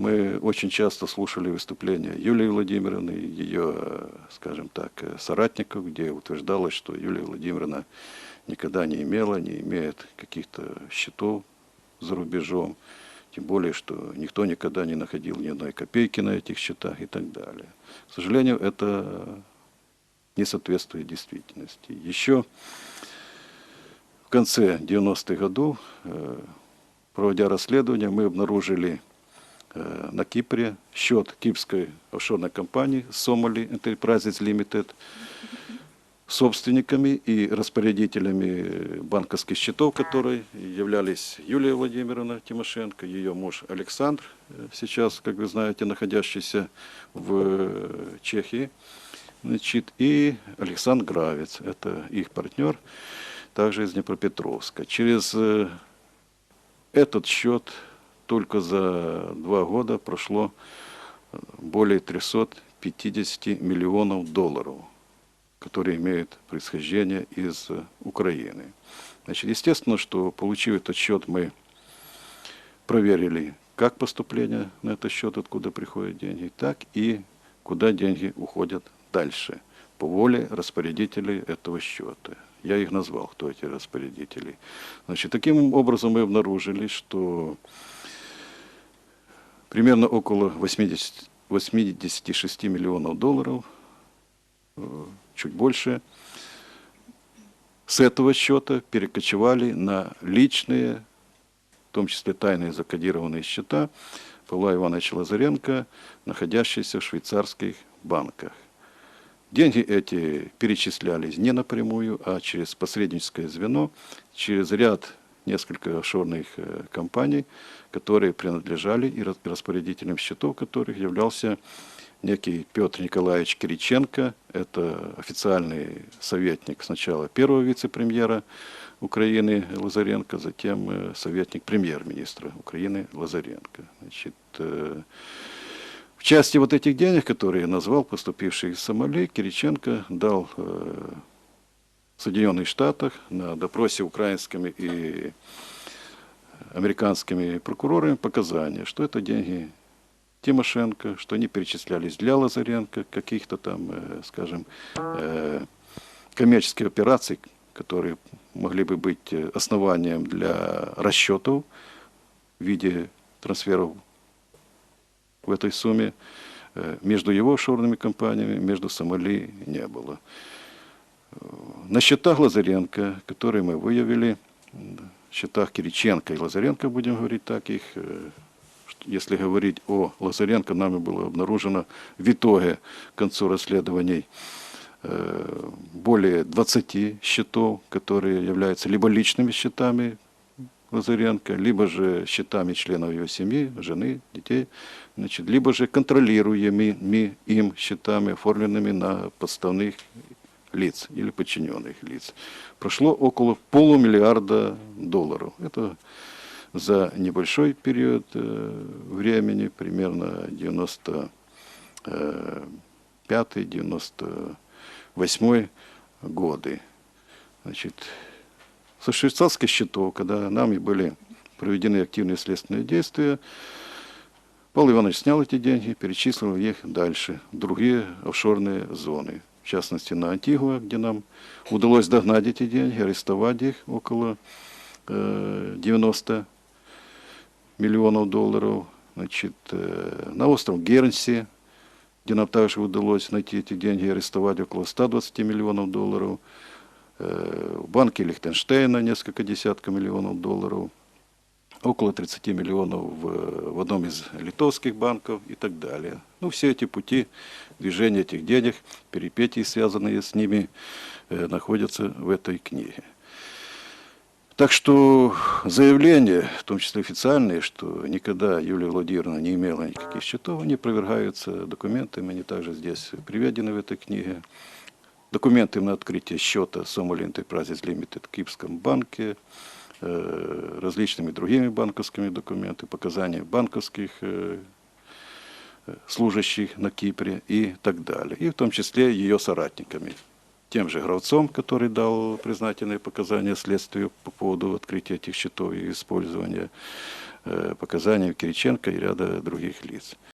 Мы очень часто слушали выступления Юлии Владимировны, ее, э, скажем так, э, соратников, где утверждалось, что Юлия Владимировна никогда не имела, не имеет каких-то счетов за рубежом, тем более, что никто никогда не находил ни одной копейки на этих счетах и так далее. К сожалению, это не соответствует действительности. Еще в конце 90-х годов, э, проводя расследование, мы обнаружили на Кипре счет кипрской офшорной компании Somali Enterprises Limited собственниками и распорядителями банковских счетов, которые являлись Юлия Владимировна Тимошенко, ее муж Александр, э, сейчас, как вы знаете, находящийся в Чехии, значит, и Александр Гравец, это их партнер, также из Днепропетровска. Через э, этот счет только за два года прошло э, более 350 миллионов долларов, которые имеют происхождение из э, Украины. Значит, естественно, что получив этот счет, мы проверили, как поступление на этот счет, откуда приходят деньги, так и куда деньги уходят дальше, по воле распорядителей этого счета. Я их назвал, кто эти распорядители. Значит, таким образом мы обнаружили, что примерно около 80, 86 миллионов долларов, э, чуть больше, с этого счета перекочевали на личные, в том числе тайные закодированные счета Павла Ивановича Лазаренко, находящиеся в швейцарских банках. Деньги эти перечислялись не напрямую, а через посредническое звено, через ряд несколько офшорных э, компаний, которые принадлежали и распорядителям счетов, которых являлся некий Петр Николаевич Кириченко, это официальный советник сначала первого вице-премьера Украины Лазаренко, затем э, советник премьер-министра Украины Лазаренко. Значит, э, в части вот этих денег, которые я назвал, поступивших из Сомали, Кириченко дал Соединенных Штатах на допросе украинскими и американскими прокурорами показания, что это деньги Тимошенко, что они перечислялись для Лазаренко, каких-то там, э, скажем, э, коммерческих операций, которые могли бы быть основанием для расчетов в виде трансферов в этой сумме э, между его офшорными компаниями, между Сомали не было. Э, на счетах Лазаренко, которые мы выявили, счетах Кириченко и Лазаренко, будем говорить так, их, э, если говорить о Лазаренко, нами было обнаружено в итоге к концу расследований более 20 счетов, которые являются либо личными счетами Лазаренко, либо же счетами членов его семьи, жены, детей, значит, либо же контролируемыми им счетами, оформленными на подставных лиц или подчиненных лиц. Прошло около полумиллиарда долларов. Это за небольшой период э, времени, примерно 95-98 годы. Значит, со швейцарских счетов, когда нами были проведены активные следственные действия, Павел Иванович снял эти деньги, перечислил их дальше, в другие офшорные зоны. Частности, на Антигуа, где нам удалось догнать эти деньги, арестовать их около э, 90 миллионов долларов. Значит, на остров Гернси, где нам также удалось найти эти деньги арестовать около 120 миллионов долларов в банке Лихтенштейна несколько десятков миллионов долларов, около 30 миллионов в, в одном из литовских банков и так далее. Ну, все эти пути движения этих денег, перипетии, связанные с ними, э, находятся в этой книге. Так что заявления, в том числе официальные, что никогда Юлия Владимировна не имела никаких счетов, они опровергаются документами, они также здесь приведены в этой книге документы на открытие счета Somali Enterprises Limited в Кипрском банке, различными другими банковскими документами, показания банковских служащих на Кипре и так далее. И в том числе ее соратниками. Тем же Гравцом, который дал признательные показания следствию по поводу открытия этих счетов и использования показаний Кириченко и ряда других лиц.